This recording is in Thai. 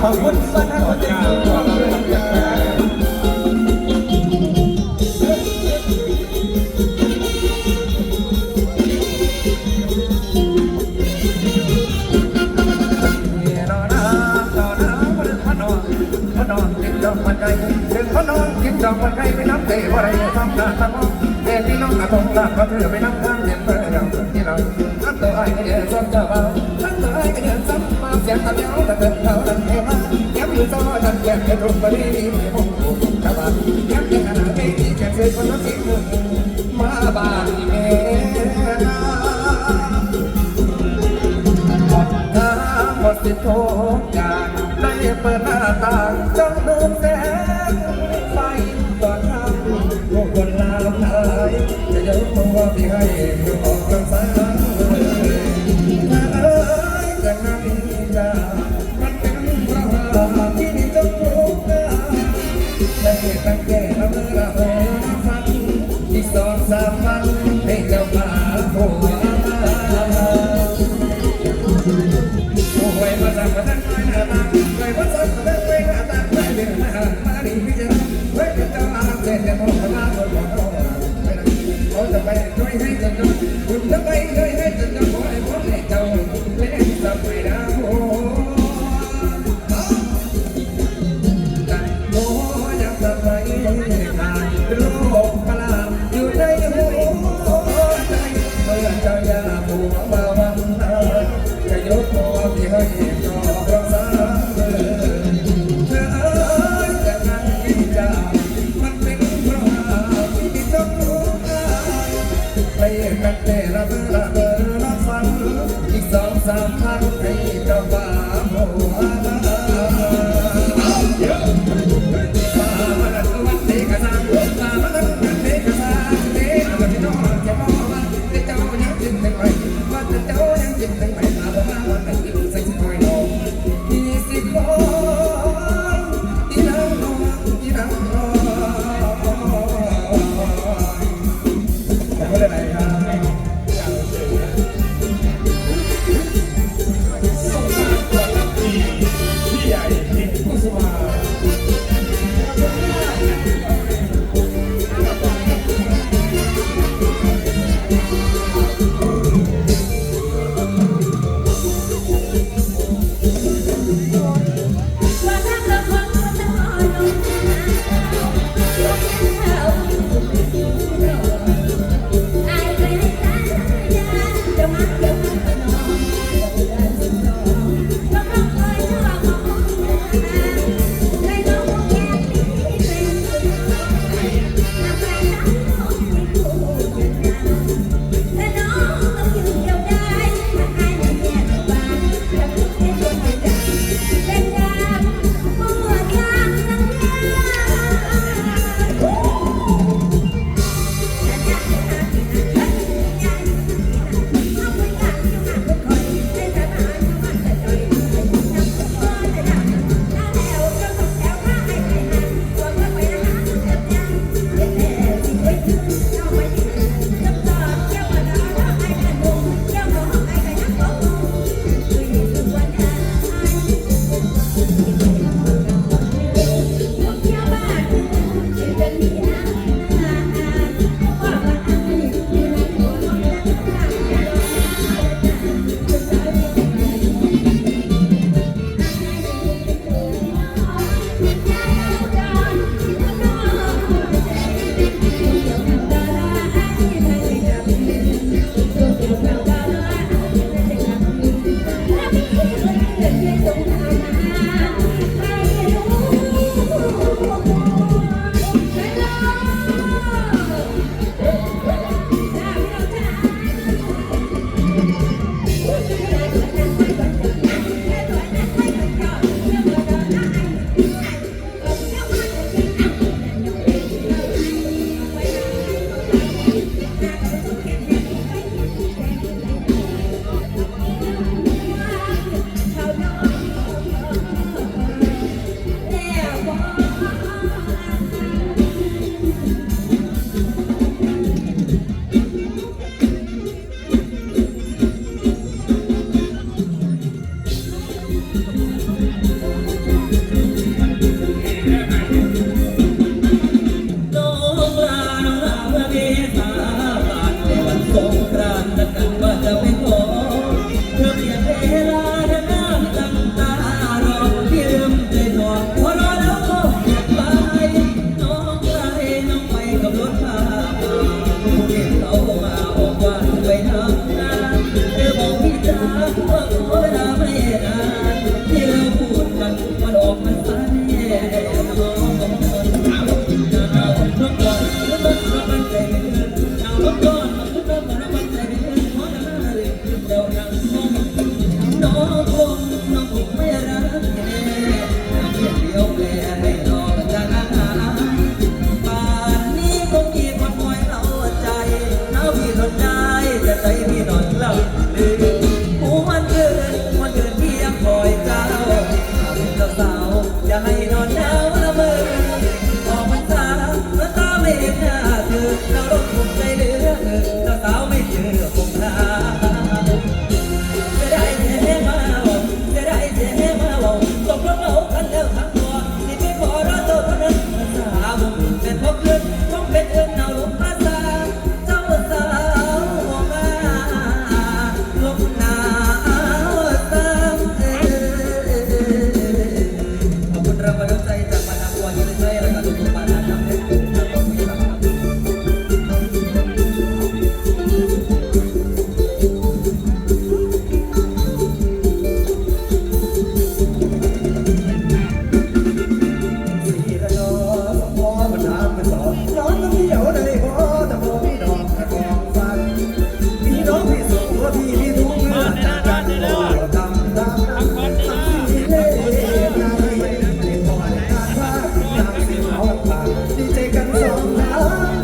ขอบคุณบ้นท่านคนเดียวนอนน้ำนอนน้ำมันพนอนพนอนกินดอกมันไก่ถึงพนอนกินดอกมันไก่ไปน้ำเตะว่าไรทำตาตะมองเด็กพี่น้องกระทงลาก็เถื่อไปน้ำข้างเย็น เราทั้งตัวไอ้ก็เดือดซ้ำเจ้าเบาทั้งตัวไอ้ก็เดือดซ้ำมาเสียงตะเดียวตะเกิดเขาดันเทมาย้ำอยู่ซ้อจันแก่เป็นรูปบริณีมีห้องผูกระบาดย้ำยังขนาดไม่ดีแก่เคยคนละสิ่งมาบ้านเมนาหมดทางหมดสิทธิ์ทุกอย่างได้เปิดหน้าต่างจ้องดูแสงไฟตอนค่ำผู้คนลาลงหายจะยกตัวที่ให้คืออ ให้จน กันเตระเบอระเบอละฟันอีกสองสามพันให้เจ้าบ้าหัวละมามาดันวันเทกสานามาดันวันเทกสานเทเอาไปนอนจะมองว่าเจ้ายังจิตเป็นไปว่าเจ้า cantando. love.